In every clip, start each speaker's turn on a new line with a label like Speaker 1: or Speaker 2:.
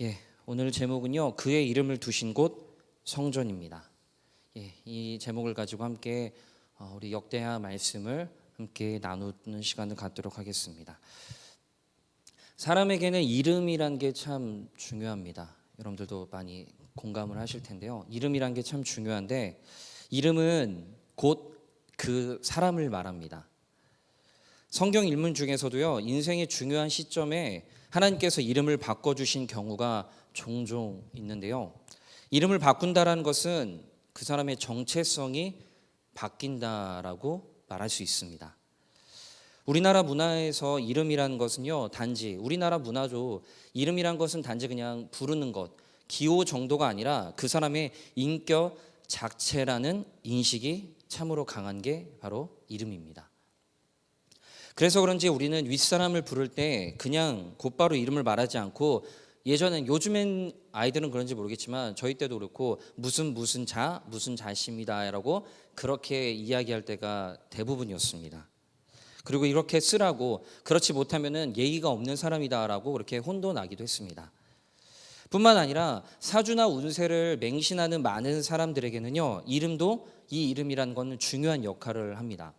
Speaker 1: 예, 오늘 제목은요. 그의 이름을 두신 곳 성전입니다. 예, 이 제목을 가지고 함께 어, 우리 역대하 말씀을 함께 나누는 시간을 갖도록 하겠습니다. 사람에게는 이름이란 게 참 중요합니다. 여러분들도 많이 공감을 하실 텐데요. 이름이란 게 참 중요한데 이름은 곧 그 사람을 말합니다. 성경 일문 중에서도요. 인생의 중요한 시점에 하나님께서 이름을 바꿔 주신 경우가 종종 있는데요. 이름을 바꾼다라는 것은 그 사람의 정체성이 바뀐다라고 말할 수 있습니다. 우리나라 문화에서 이름이라는 것은요, 단지 우리나라 문화죠. 이름이란 것은 단지 그냥 부르는 것, 기호 정도가 아니라 그 사람의 인격 자체라는 인식이 참으로 강한 게 바로 이름입니다. 그래서 그런지 우리는 윗사람을 부를 때 그냥 곧바로 이름을 말하지 않고 예전엔 요즘엔 아이들은 그런지 모르겠지만 저희 때도 그렇고 무슨 무슨 자 무슨 자십니다라고 그렇게 이야기할 때가 대부분이었습니다. 그리고 이렇게 쓰라고 그렇지 못하면은 예의가 없는 사람이다라고 그렇게 혼돈하기도 했습니다. 뿐만 아니라 사주나 운세를 맹신하는 많은 사람들에게는요 이름도 이 이름이라는 것은 중요한 역할을 합니다.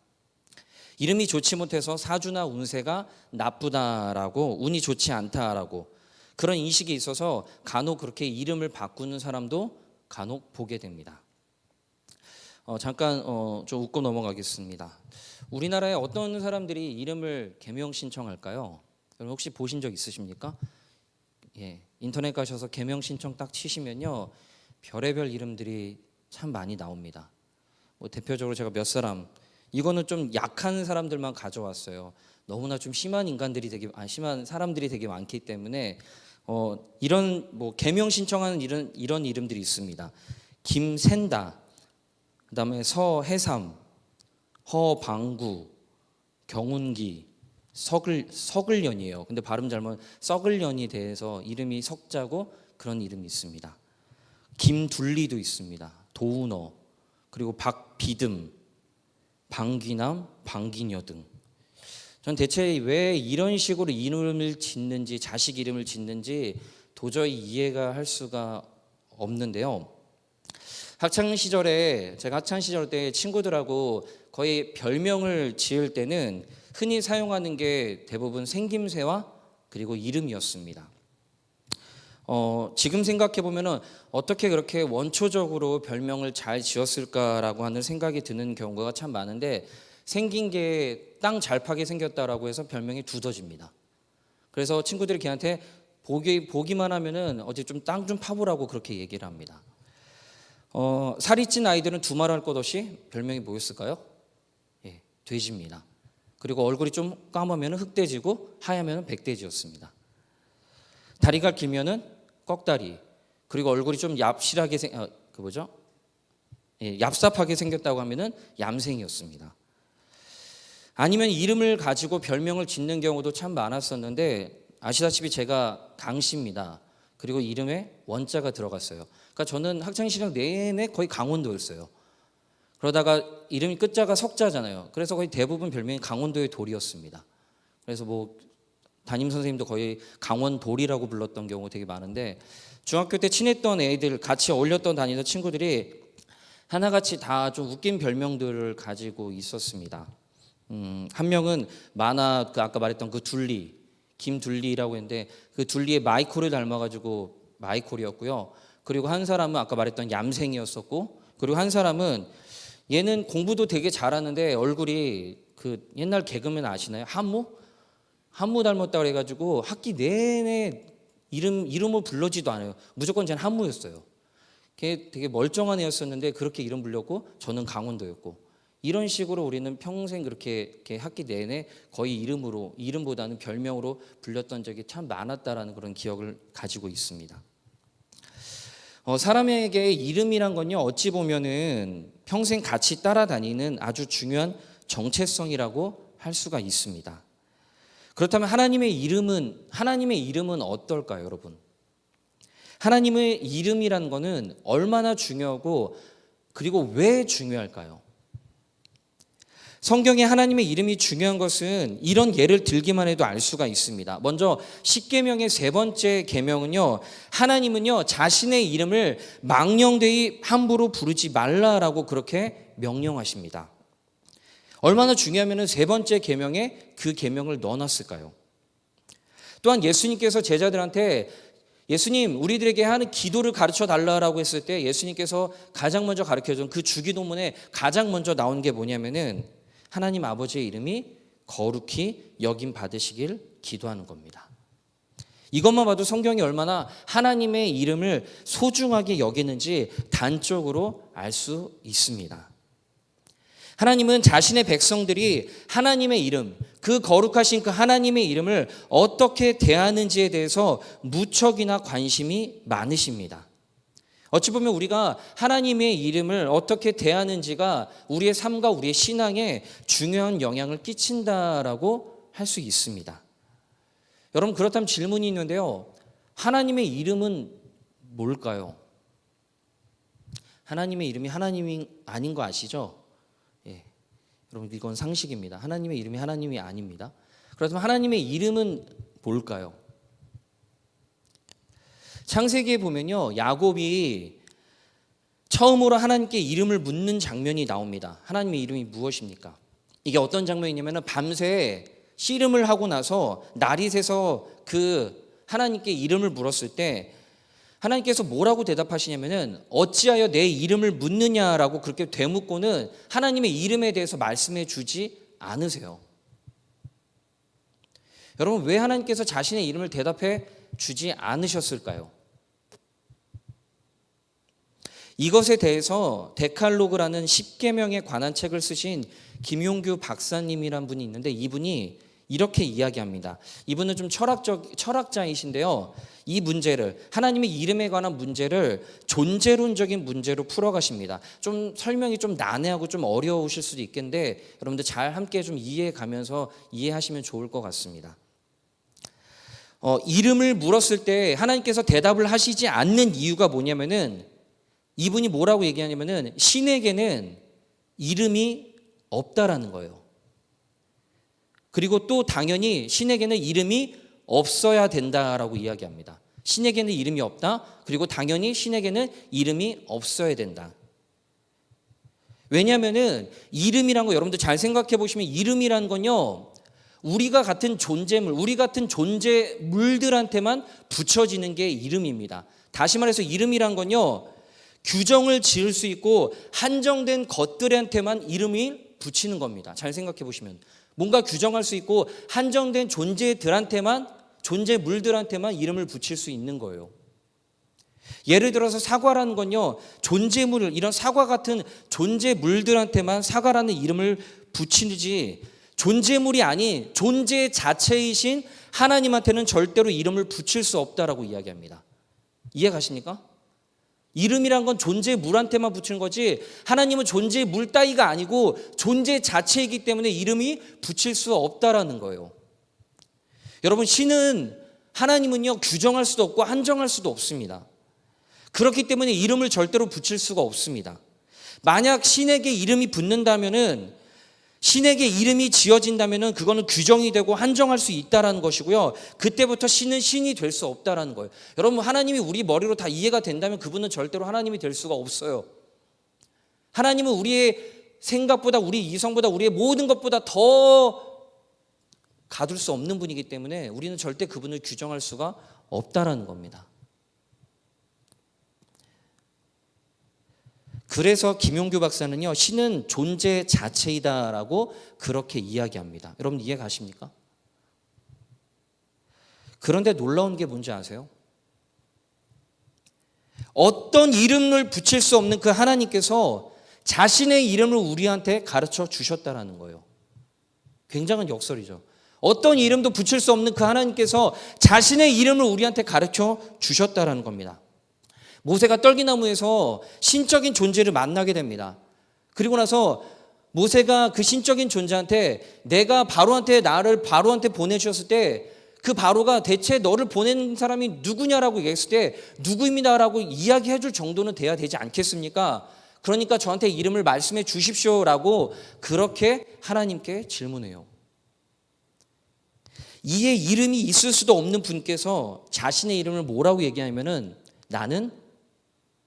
Speaker 1: 이름이 좋지 못해서 사주나 운세가 나쁘다라고 운이 좋지 않다라고 그런 인식이 있어서 간혹 그렇게 이름을 바꾸는 사람도 간혹 보게 됩니다. 어, 잠깐 어, 좀 웃고 넘어가겠습니다. 우리나라에 어떤 사람들이 이름을 개명 신청할까요? 여러분 혹시 보신 적 있으십니까? 예, 인터넷 가셔서 개명 신청 딱 치시면요 별의별 이름들이 참 많이 나옵니다. 뭐 대표적으로 제가 몇 사람 이거는 좀 약한 사람들만 가져왔어요. 너무나 좀 심한 인간들이 되게 아 심한 사람들이 되게 많기 때문에 어 이런 뭐 개명 신청하는 이런 이런 이름들이 있습니다. 김샌다, 그다음에 서해삼, 허방구, 경운기, 석을 석을년이에요. 근데 발음 잘못 썩을년이 대해서 이름이 석자고 그런 이름이 있습니다. 김둘리도 있습니다. 도운어 그리고 박비듬, 방귀남, 방귀녀 등. 전 대체 왜 이런 식으로 이름을 짓는지 자식 이름을 짓는지 도저히 이해가 할 수가 없는데요. 학창 시절에 제가 학창 시절 때 친구들하고 거의 별명을 지을 때는 흔히 사용하는 게 대부분 생김새와 그리고 이름이었습니다. 어, 지금 생각해 보면은 어떻게 그렇게 원초적으로 별명을 잘 지었을까라고 하는 생각이 드는 경우가 참 많은데 생긴 게 땅 잘 파게 생겼다라고 해서 별명이 두더집니다. 그래서 친구들이 걔한테 보기 보기만 하면은 어제 좀땅 좀 파보라고 그렇게 얘기를 합니다. 어, 살이 찐 아이들은 두말할 것 없이 별명이 뭐였을까요? 예, 돼지입니다. 그리고 얼굴이 좀 까마면 흑돼지고 하얗면 백돼지였습니다. 다리가 길면은 꺽다리 그리고 얼굴이 좀 얍실하게 생, 어, 그 뭐죠? 예, 얍삽하게 생겼다고 하면은 얌생이었습니다. 아니면 이름을 가지고 별명을 짓는 경우도 참 많았었는데 아시다시피 제가 강씨입니다. 그리고 이름에 원자가 들어갔어요. 그러니까 저는 학창 시절 내내 거의 강원도였어요. 그러다가 이름이 끝자가 석자잖아요. 그래서 거의 대부분 별명이 강원도의 돌이었습니다. 그래서 뭐 담임 선생님도 거의 강원 돌이라고 불렀던 경우 되게 많은데 중학교 때 친했던 애들 같이 어울렸던 다니던 친구들이 하나같이 다 좀 웃긴 별명들을 가지고 있었습니다. 음, 한 명은 만화 그 아까 말했던 그 둘리 김둘리라고 했는데 그 둘리의 마이콜을 닮아가지고 마이콜이었고요. 그리고 한 사람은 아까 말했던 얌생이었었고 그리고 한 사람은 얘는 공부도 되게 잘하는데 얼굴이 그 옛날 개그맨 아시나요? 한무? 한무 닮았다 그래가지고 학기 내내 이름 이름을 불러지도 않아요. 무조건 쟤는 한무였어요. 걔 되게 멀쩡한 애였었는데 그렇게 이름 불렸고 저는 강원도였고 이런 식으로 우리는 평생 그렇게 학기 내내 거의 이름으로 이름보다는 별명으로 불렸던 적이 참 많았다라는 그런 기억을 가지고 있습니다. 어, 사람에게 이름이란 건요 어찌 보면은 평생 같이 따라다니는 아주 중요한 정체성이라고 할 수가 있습니다. 그렇다면 하나님의 이름은 하나님의 이름은 어떨까요, 여러분? 하나님의 이름이라는 것은 얼마나 중요하고 그리고 왜 중요할까요? 성경에 하나님의 이름이 중요한 것은 이런 예를 들기만 해도 알 수가 있습니다. 먼저 십계명의 세 번째 계명은요. 하나님은요 자신의 이름을 망령되이 함부로 부르지 말라라고 그렇게 명령하십니다. 얼마나 중요하면은 세 번째 계명에 그 계명을 넣어놨을까요? 또한 예수님께서 제자들한테 예수님 우리들에게 하는 기도를 가르쳐 달라라고 했을 때 예수님께서 가장 먼저 가르쳐 준 그 주기도문에 가장 먼저 나온 게 뭐냐면은 하나님 아버지의 이름이 거룩히 여김 받으시길 기도하는 겁니다. 이것만 봐도 성경이 얼마나 하나님의 이름을 소중하게 여기는지 단적으로 알 수 있습니다. 하나님은 자신의 백성들이 하나님의 이름, 그 거룩하신 그 하나님의 이름을 어떻게 대하는지에 대해서 무척이나 관심이 많으십니다. 어찌 보면 우리가 하나님의 이름을 어떻게 대하는지가 우리의 삶과 우리의 신앙에 중요한 영향을 끼친다라고 할 수 있습니다. 여러분 그렇다면 질문이 있는데요. 하나님의 이름은 뭘까요? 하나님의 이름이 하나님이 아닌 거 아시죠? 예. 여러분 이건 상식입니다. 하나님의 이름이 하나님이 아닙니다. 그렇다면 하나님의 이름은 뭘까요? 창세기에 보면요. 야곱이 처음으로 하나님께 이름을 묻는 장면이 나옵니다. 하나님의 이름이 무엇입니까? 이게 어떤 장면이냐면 밤새 씨름을 하고 나서 날이 새서 그 하나님께 이름을 물었을 때 하나님께서 뭐라고 대답하시냐면은 어찌하여 내 이름을 묻느냐라고 그렇게 되묻고는 하나님의 이름에 대해서 말씀해 주지 않으세요. 여러분 왜 하나님께서 자신의 이름을 대답해 주지 않으셨을까요? 이것에 대해서 데칼로그라는 10계명에 관한 책을 쓰신 김용규 박사님이란 분이 있는데 이분이 이렇게 이야기합니다. 이분은 좀 철학적 철학자이신데요. 이 문제를 하나님의 이름에 관한 문제를 존재론적인 문제로 풀어가십니다. 좀 설명이 좀 난해하고 좀 어려우실 수도 있겠는데 여러분들 잘 함께 좀 이해해 가면서 이해하시면 좋을 것 같습니다. 어, 이름을 물었을 때 하나님께서 대답을 하시지 않는 이유가 뭐냐면은 이분이 뭐라고 얘기하냐면은 신에게는 이름이 없다라는 거예요. 그리고 또 당연히 신에게는 이름이 없어야 된다라고 이야기합니다. 신에게는 이름이 없다. 그리고 당연히 신에게는 이름이 없어야 된다. 왜냐하면은 이름이란 거 여러분들 잘 생각해 보시면 이름이란 건요. 우리가 같은 존재물, 우리 같은 존재물들한테만 붙여지는 게 이름입니다. 다시 말해서 이름이란 건요. 규정을 지을 수 있고 한정된 것들한테만 이름이 붙이는 겁니다. 잘 생각해 보시면 뭔가 규정할 수 있고 한정된 존재들한테만 존재 물들한테만 이름을 붙일 수 있는 거예요. 예를 들어서 사과라는 건요 존재물 이런 사과 같은 존재물들한테만 사과라는 이름을 붙이지 존재물이 아닌 존재 자체이신 하나님한테는 절대로 이름을 붙일 수 없다라고 이야기합니다. 이해 가십니까? 이름이란 건 존재 물한테만 붙이는 거지 하나님은 존재 물 따위가 아니고 존재 자체이기 때문에 이름이 붙일 수 없다라는 거예요. 여러분 신은 하나님은요 규정할 수도 없고 한정할 수도 없습니다. 그렇기 때문에 이름을 절대로 붙일 수가 없습니다. 만약 신에게 이름이 붙는다면은 신에게 이름이 지어진다면은 그거는 규정이 되고 한정할 수 있다라는 것이고요. 그때부터 신은 신이 될 수 없다라는 거예요. 여러분 하나님이 우리 머리로 다 이해가 된다면 그분은 절대로 하나님이 될 수가 없어요. 하나님은 우리의 생각보다 우리 이성보다 우리의 모든 것보다 더 가둘 수 없는 분이기 때문에 우리는 절대 그분을 규정할 수가 없다라는 겁니다. 그래서 김용규 박사는요, 신은 존재 자체이다라고 그렇게 이야기합니다. 여러분 이해 가십니까? 그런데 놀라운 게 뭔지 아세요? 어떤 이름을 붙일 수 없는 그 하나님께서 자신의 이름을 우리한테 가르쳐 주셨다라는 거예요. 굉장한 역설이죠. 어떤 이름도 붙일 수 없는 그 하나님께서 자신의 이름을 우리한테 가르쳐 주셨다라는 겁니다. 모세가 떨기나무에서 신적인 존재를 만나게 됩니다. 그리고 나서 모세가 그 신적인 존재한테 내가 바로한테 나를 바로한테 보내주셨을 때 그 바로가 대체 너를 보낸 사람이 누구냐라고 얘기했을 때 누구입니다라고 이야기해 줄 정도는 돼야 되지 않겠습니까? 그러니까 저한테 이름을 말씀해 주십시오라고 그렇게 하나님께 질문해요. 이에 이름이 있을 수도 없는 분께서 자신의 이름을 뭐라고 얘기하냐면은 나는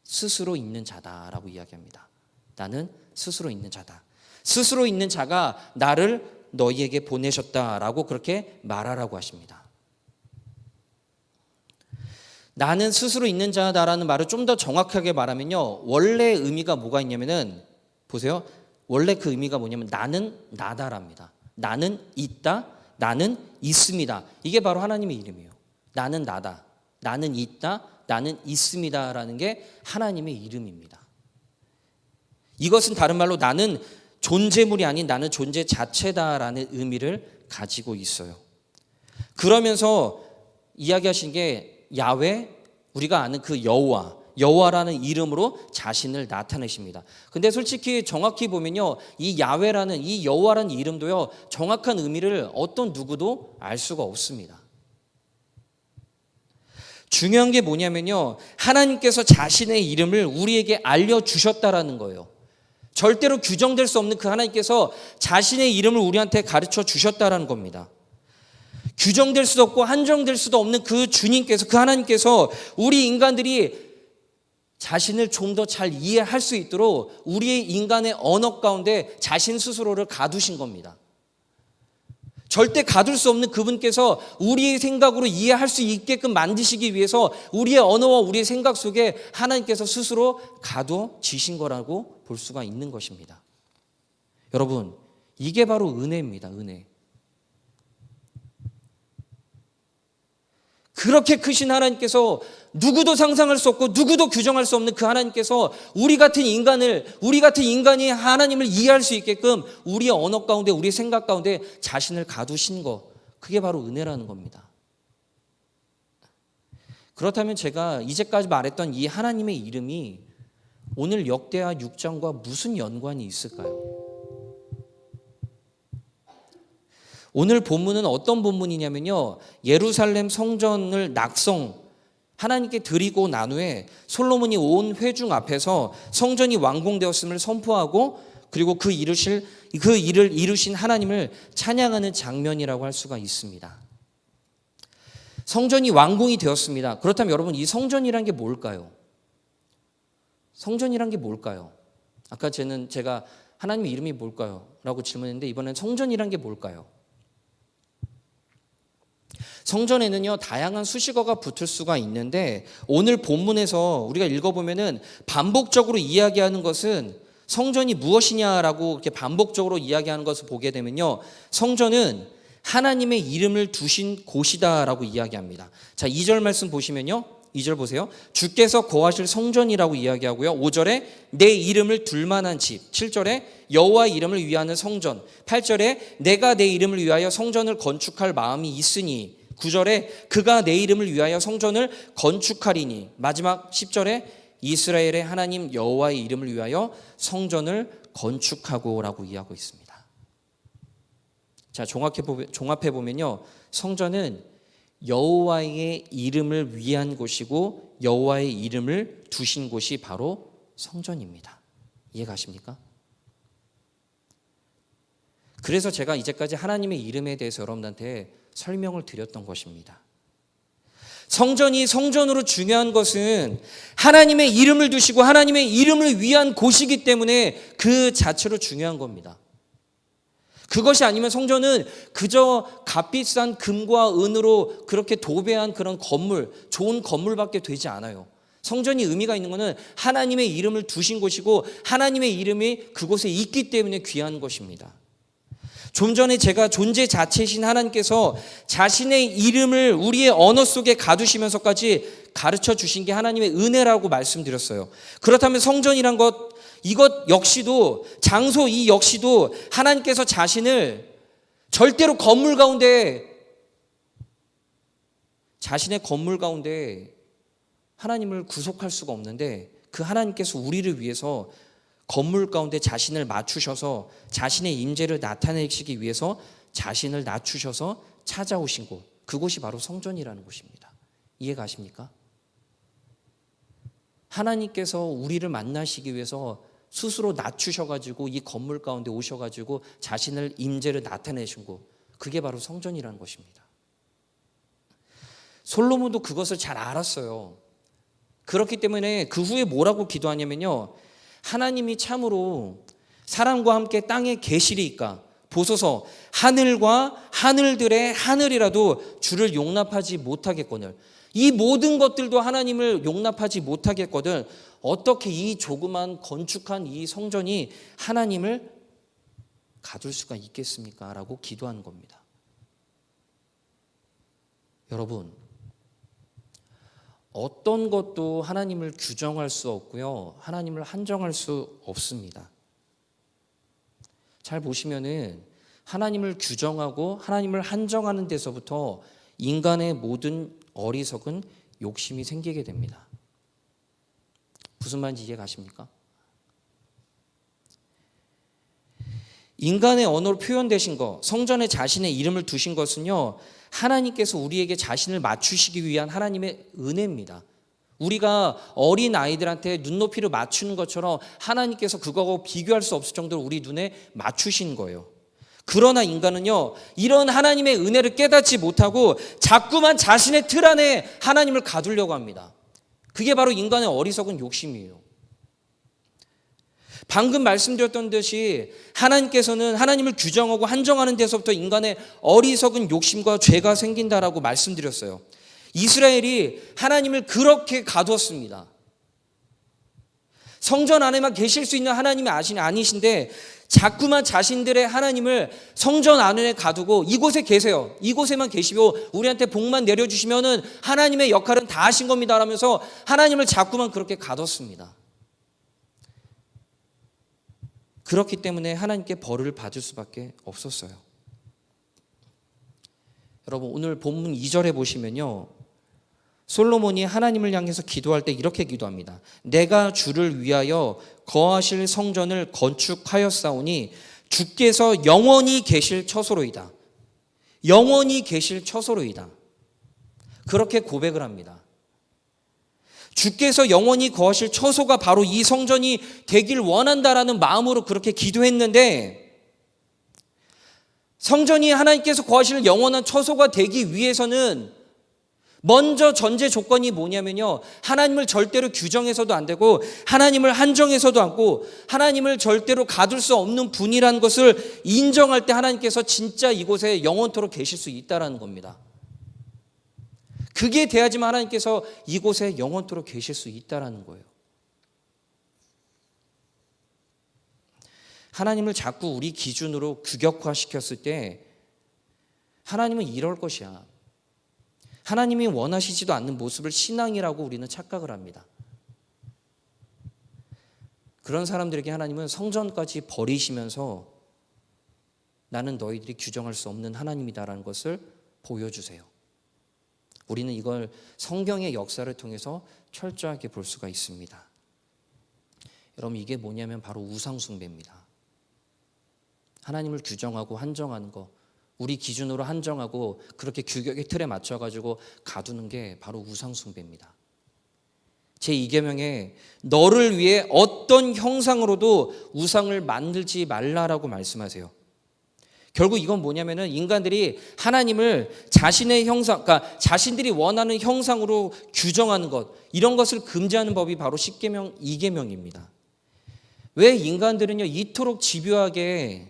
Speaker 1: 스스로 있는 자다라고 이야기합니다. 나는 스스로 있는 자다. 스스로 있는 자가 나를 너희에게 보내셨다라고 그렇게 말하라고 하십니다. 나는 스스로 있는 자다라는 말을 좀 더 정확하게 말하면요. 원래 의미가 뭐가 있냐면은 보세요. 원래 그 의미가 뭐냐면 나는 나다랍니다. 나는 있다. 나는 있습니다. 이게 바로 하나님의 이름이에요. 나는 나다. 나는 있다. 나는 있습니다라는 게 하나님의 이름입니다. 이것은 다른 말로 나는 존재물이 아닌 나는 존재 자체다라는 의미를 가지고 있어요. 그러면서 이야기하신 게 야외 우리가 아는 그 여호와 여호와라는 이름으로 자신을 나타내십니다. 근데 솔직히 정확히 보면요. 이 야외라는 이 여호와라는 이름도요. 정확한 의미를 어떤 누구도 알 수가 없습니다. 중요한 게 뭐냐면요. 하나님께서 자신의 이름을 우리에게 알려 주셨다라는 거예요. 절대로 규정될 수 없는 그 하나님께서 자신의 이름을 우리한테 가르쳐 주셨다라는 겁니다. 규정될 수도 없고 한정될 수도 없는 그 주님께서 그 하나님께서 우리 인간들이 자신을 좀 더 잘 이해할 수 있도록 우리의 인간의 언어 가운데 자신 스스로를 가두신 겁니다. 절대 가둘 수 없는 그분께서 우리의 생각으로 이해할 수 있게끔 만드시기 위해서 우리의 언어와 우리의 생각 속에 하나님께서 스스로 가두지신 거라고 볼 수가 있는 것입니다. 여러분, 이게 바로 은혜입니다. 은혜. 그렇게 크신 하나님께서 누구도 상상할 수 없고 누구도 규정할 수 없는 그 하나님께서 우리 같은 인간을 우리 같은 인간이 하나님을 이해할 수 있게끔 우리의 언어 가운데 우리의 생각 가운데 자신을 가두신 거 그게 바로 은혜라는 겁니다. 그렇다면 제가 이제까지 말했던 이 하나님의 이름이 오늘 역대하 6장과 무슨 연관이 있을까요? 오늘 본문은 어떤 본문이냐면요. 예루살렘 성전을 낙성 하나님께 드리고 난 후에 솔로몬이 온 회중 앞에서 성전이 완공되었음을 선포하고 그리고 그 이루실 그 일을 이루신 하나님을 찬양하는 장면이라고 할 수가 있습니다. 성전이 완공이 되었습니다. 그렇다면 여러분 이 성전이란 게 뭘까요? 성전이란 게 뭘까요? 아까 저는 제가 하나님의 이름이 뭘까요? 라고 질문했는데 이번엔 성전이란 게 뭘까요? 성전에는요 다양한 수식어가 붙을 수가 있는데 오늘 본문에서 우리가 읽어보면은 반복적으로 이야기하는 것은 성전이 무엇이냐라고 이렇게 반복적으로 이야기하는 것을 보게 되면요 성전은 하나님의 이름을 두신 곳이다라고 이야기합니다. 자 2절 말씀 보시면요 2절 보세요. 주께서 거하실 성전이라고 이야기하고요. 5절에 내 이름을 둘 만한 집. 7절에 여호와 이름을 위하는 성전. 8절에 내가 내 이름을 위하여 성전을 건축할 마음이 있으니 9절에 그가 내 이름을 위하여 성전을 건축하리니 마지막 10절에 이스라엘의 하나님 여호와의 이름을 위하여 성전을 건축하고라고 이야기하고 있습니다. 자, 종합해 보면요. 성전은 여호와의 이름을 위한 곳이고 여호와의 이름을 두신 곳이 바로 성전입니다. 이해가십니까? 그래서 제가 이제까지 하나님의 이름에 대해서 여러분한테 설명을 드렸던 것입니다. 성전이 성전으로 중요한 것은 하나님의 이름을 두시고 하나님의 이름을 위한 곳이기 때문에 그 자체로 중요한 겁니다. 그것이 아니면 성전은 그저 값비싼 금과 은으로 그렇게 도배한 그런 건물, 좋은 건물밖에 되지 않아요. 성전이 의미가 있는 것은 하나님의 이름을 두신 곳이고 하나님의 이름이 그곳에 있기 때문에 귀한 것입니다. 좀 전에 제가 존재 자체이신 하나님께서 자신의 이름을 우리의 언어 속에 가두시면서까지 가르쳐 주신 게 하나님의 은혜라고 말씀드렸어요. 그렇다면 성전이란 것 이것 역시도 장소 이 역시도 하나님께서 자신을 절대로 건물 가운데 자신의 건물 가운데 하나님을 구속할 수가 없는데 그 하나님께서 우리를 위해서 건물 가운데 자신을 맞추셔서 자신의 임재를 나타내시기 위해서 자신을 낮추셔서 찾아오신 곳 그곳이 바로 성전이라는 곳입니다. 이해가십니까? 하나님께서 우리를 만나시기 위해서 스스로 낮추셔가지고 이 건물 가운데 오셔가지고 자신을 임재를 나타내신 거 그게 바로 성전이라는 것입니다. 솔로몬도 그것을 잘 알았어요. 그렇기 때문에 그 후에 뭐라고 기도하냐면요. 하나님이 참으로 사람과 함께 땅에 계시리이까 보소서 하늘과 하늘들의 하늘이라도 주를 용납하지 못하겠거늘 이 모든 것들도 하나님을 용납하지 못하겠거든 어떻게 이 조그만 건축한 이 성전이 하나님을 가둘 수가 있겠습니까? 라고 기도하는 겁니다. 여러분, 어떤 것도 하나님을 규정할 수 없고요. 하나님을 한정할 수 없습니다. 잘 보시면은 하나님을 규정하고 하나님을 한정하는 데서부터 인간의 모든 어리석은 욕심이 생기게 됩니다. 무슨 말인지 이해 가십니까? 인간의 언어로 표현되신 것, 성전에 자신의 이름을 두신 것은요, 하나님께서 우리에게 자신을 맞추시기 위한 하나님의 은혜입니다. 우리가 어린 아이들한테 눈높이를 맞추는 것처럼 하나님께서 그거하고 비교할 수 없을 정도로 우리 눈에 맞추신 거예요. 그러나 인간은요, 이런 하나님의 은혜를 깨닫지 못하고 자꾸만 자신의 틀 안에 하나님을 가두려고 합니다. 그게 바로 인간의 어리석은 욕심이에요. 방금 말씀드렸던 듯이 하나님께서는 하나님을 규정하고 한정하는 데서부터 인간의 어리석은 욕심과 죄가 생긴다라고 말씀드렸어요. 이스라엘이 하나님을 그렇게 가두었습니다. 성전 안에만 계실 수 있는 하나님이 아니신데 자꾸만 자신들의 하나님을 성전 안에 가두고 이곳에 계세요. 이곳에만 계시고 우리한테 복만 내려주시면은 하나님의 역할은 다 하신 겁니다. 라면서 하나님을 자꾸만 그렇게 가뒀습니다. 그렇기 때문에 하나님께 벌을 받을 수밖에 없었어요. 여러분 오늘 본문 2절에 보시면요. 솔로몬이 하나님을 향해서 기도할 때 이렇게 기도합니다. 내가 주를 위하여 거하실 성전을 건축하였사오니 주께서 영원히 계실 처소로이다. 영원히 계실 처소로이다. 그렇게 고백을 합니다. 주께서 영원히 거하실 처소가 바로 이 성전이 되길 원한다라는 마음으로 그렇게 기도했는데 성전이 하나님께서 거하실 영원한 처소가 되기 위해서는 먼저 전제 조건이 뭐냐면요. 하나님을 절대로 규정해서도 안 되고 하나님을 한정해서도 않고 하나님을 절대로 가둘 수 없는 분이라는 것을 인정할 때 하나님께서 진짜 이곳에 영원토록 계실 수 있다라는 겁니다. 그게 돼야지만 하나님께서 이곳에 영원토록 계실 수 있다라는 거예요. 하나님을 자꾸 우리 기준으로 규격화시켰을 때 하나님은 이럴 것이야. 하나님이 원하시지도 않는 모습을 신앙이라고 우리는 착각을 합니다. 그런 사람들에게 하나님은 성전까지 버리시면서 나는 너희들이 규정할 수 없는 하나님이다라는 것을 보여주세요. 우리는 이걸 성경의 역사를 통해서 철저하게 볼 수가 있습니다. 여러분 이게 뭐냐면 바로 우상숭배입니다. 하나님을 규정하고 한정하는 거, 우리 기준으로 한정하고 그렇게 규격의 틀에 맞춰 가지고 가두는 게 바로 우상숭배입니다. 제 이계명에 너를 위해 어떤 형상으로도 우상을 만들지 말라라고 말씀하세요. 결국 이건 뭐냐면은 인간들이 하나님을 자신의 형상, 그러니까 자신들이 원하는 형상으로 규정하는 것, 이런 것을 금지하는 법이 바로 10계명, 2계명입니다. 왜 인간들은요, 이토록 집요하게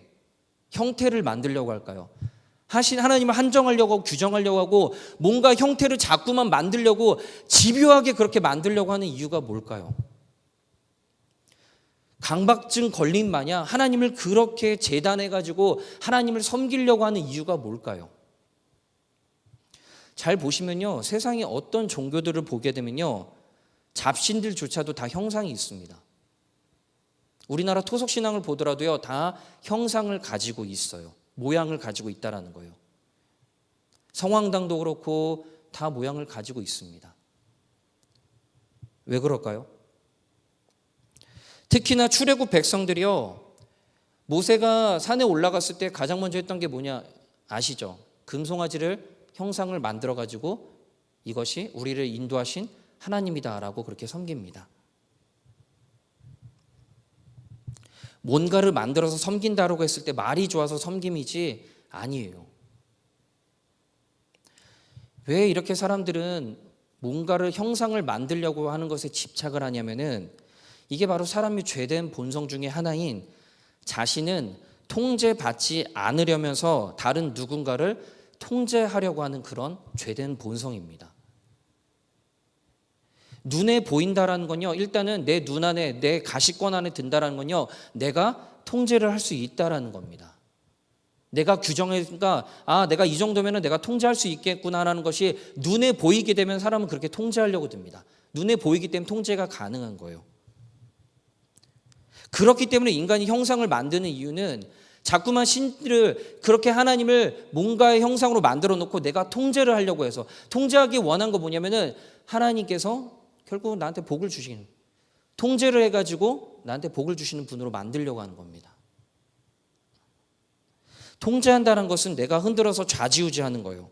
Speaker 1: 형태를 만들려고 할까요? 하신 하나님을 한정하려고 하고 규정하려고 하고 뭔가 형태를 자꾸만 만들려고 집요하게 그렇게 만들려고 하는 이유가 뭘까요? 강박증 걸린 마냥 하나님을 그렇게 재단해 가지고 하나님을 섬기려고 하는 이유가 뭘까요? 잘 보시면요. 세상에 어떤 종교들을 보게 되면요. 잡신들조차도 다 형상이 있습니다. 우리나라 토속 신앙을 보더라도요. 다 형상을 가지고 있어요. 모양을 가지고 있다라는 거예요. 성황당도 그렇고 다 모양을 가지고 있습니다. 왜 그럴까요? 특히나 출애굽 백성들이요. 모세가 산에 올라갔을 때 가장 먼저 했던 게 뭐냐 아시죠? 금송아지를 형상을 만들어 가지고 이것이 우리를 인도하신 하나님이다라고 그렇게 섬깁니다. 뭔가를 만들어서 섬긴다라고 했을 때 말이 좋아서 섬김이지 아니에요. 왜 이렇게 사람들은 뭔가를 형상을 만들려고 하는 것에 집착을 하냐면은 이게 바로 사람이 죄된 본성 중에 하나인 자신은 통제받지 않으려면서 다른 누군가를 통제하려고 하는 그런 죄된 본성입니다. 눈에 보인다라는 건요. 일단은 내 눈 안에 내 가시권 안에 든다라는 건요. 내가 통제를 할 수 있다라는 겁니다. 내가 규정해니까 아 내가 이 정도면은 내가 통제할 수 있겠구나라는 것이 눈에 보이게 되면 사람은 그렇게 통제하려고 듭니다. 눈에 보이기 때문에 통제가 가능한 거예요. 그렇기 때문에 인간이 형상을 만드는 이유는 자꾸만 신들을 그렇게 하나님을 뭔가의 형상으로 만들어 놓고 내가 통제를 하려고 해서 통제하기 원한 거 뭐냐면은 하나님께서 결국 나한테 복을 주시는 통제를 해가지고 나한테 복을 주시는 분으로 만들려고 하는 겁니다. 통제한다는 것은 내가 흔들어서 좌지우지하는 거예요.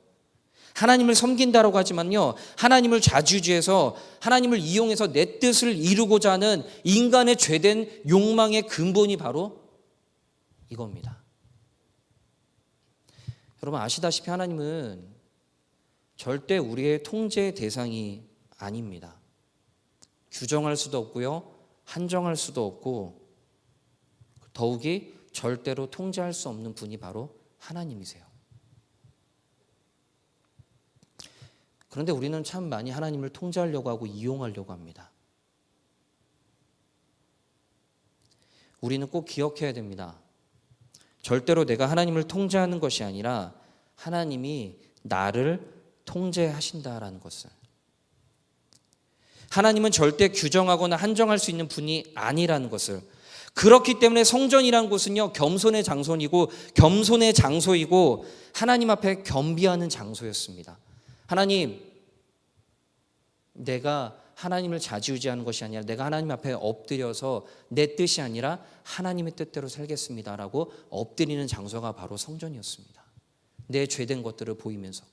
Speaker 1: 하나님을 섬긴다라고 하지만요, 하나님을 좌지우지해서 하나님을 이용해서 내 뜻을 이루고자 하는 인간의 죄된 욕망의 근본이 바로 이겁니다. 여러분 아시다시피 하나님은 절대 우리의 통제의 대상이 아닙니다. 규정할 수도 없고요, 한정할 수도 없고, 더욱이 절대로 통제할 수 없는 분이 바로 하나님이세요. 그런데 우리는 참 많이 하나님을 통제하려고 하고 이용하려고 합니다. 우리는 꼭 기억해야 됩니다. 절대로 내가 하나님을 통제하는 것이 아니라 하나님이 나를 통제하신다라는 것을. 하나님은 절대 규정하거나 한정할 수 있는 분이 아니라는 것을. 그렇기 때문에 성전이란 곳은요, 겸손의 장소이고, 겸손의 장소이고, 하나님 앞에 겸비하는 장소였습니다. 하나님, 내가 하나님을 자지우지하는 것이 아니라 내가 하나님 앞에 엎드려서 내 뜻이 아니라 하나님의 뜻대로 살겠습니다라고 엎드리는 장소가 바로 성전이었습니다. 내 죄된 것들을 보이면서.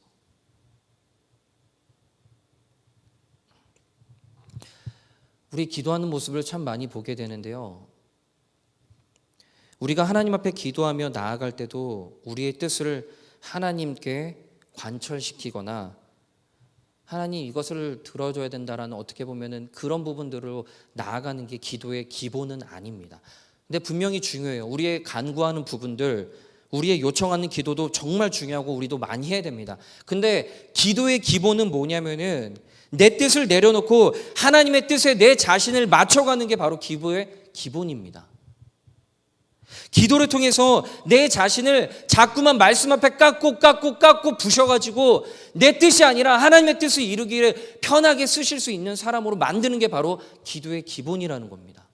Speaker 1: 우리 기도하는 모습을 참 많이 보게 되는데요. 우리가 하나님 앞에 기도하며 나아갈 때도 우리의 뜻을 하나님께 관철시키거나 하나님 이것을 들어줘야 된다라는 어떻게 보면은 그런 부분들로 나아가는 게 기도의 기본은 아닙니다. 근데 분명히 중요해요. 우리의 간구하는 부분들, 우리의 요청하는 기도도 정말 중요하고 우리도 많이 해야 됩니다. 근데 기도의 기본은 뭐냐면은 내 뜻을 내려놓고 하나님의 뜻에 내 자신을 맞춰가는 게 바로 기도의 기본입니다. 기도를 통해서 내 자신을 자꾸만 말씀 앞에 깎고 깎고 깎고 부셔가지고 내 뜻이 아니라 하나님의 뜻을 이루기를 편하게 쓰실 수 있는 사람으로 만드는 게 바로 기도의 기본이라는 겁니다.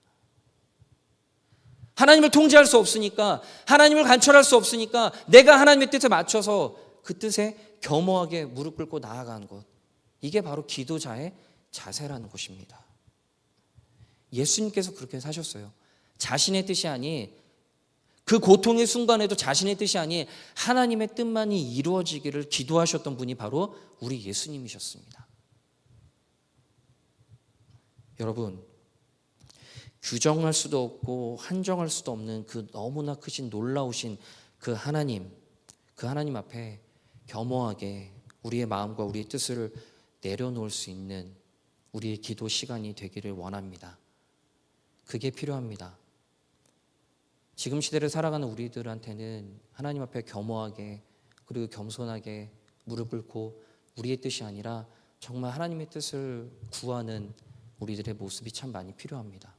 Speaker 1: 하나님을 통제할 수 없으니까 하나님을 관철할 수 없으니까 내가 하나님의 뜻에 맞춰서 그 뜻에 겸허하게 무릎 꿇고 나아가는 것. 이게 바로 기도자의 자세라는 것입니다. 예수님께서 그렇게 사셨어요. 자신의 뜻이 아니 그 고통의 순간에도 자신의 뜻이 아닌 하나님의 뜻만이 이루어지기를 기도하셨던 분이 바로 우리 예수님이셨습니다. 여러분, 규정할 수도 없고 한정할 수도 없는 그 너무나 크신 놀라우신 그 하나님, 그 하나님 앞에 겸허하게 우리의 마음과 우리의 뜻을 내려놓을 수 있는 우리의 기도 시간이 되기를 원합니다. 그게 필요합니다. 지금 시대를 살아가는 우리들한테는 하나님 앞에 겸허하게 그리고 겸손하게 무릎 꿇고 우리의 뜻이 아니라 정말 하나님의 뜻을 구하는 우리들의 모습이 참 많이 필요합니다.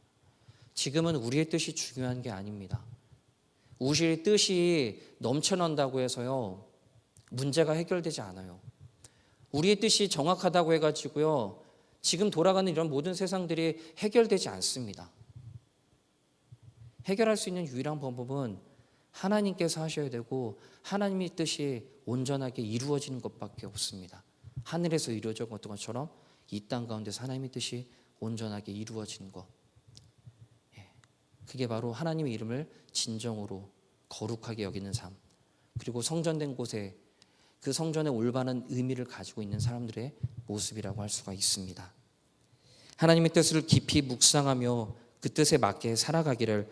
Speaker 1: 지금은 우리의 뜻이 중요한 게 아닙니다. 우리의 뜻이 넘쳐난다고 해서요, 문제가 해결되지 않아요. 우리의 뜻이 정확하다고 해가지고요, 지금 돌아가는 이런 모든 세상들이 해결되지 않습니다. 해결할 수 있는 유일한 방법은 하나님께서 하셔야 되고 하나님의 뜻이 온전하게 이루어지는 것밖에 없습니다. 하늘에서 이루어진 것처럼 이 땅 가운데서 하나님의 뜻이 온전하게 이루어지는 것. 예. 그게 바로 하나님의 이름을 진정으로 거룩하게 여기는 삶. 그리고 성전된 곳에 그 성전의 올바른 의미를 가지고 있는 사람들의 모습이라고 할 수가 있습니다. 하나님의 뜻을 깊이 묵상하며 그 뜻에 맞게 살아가기를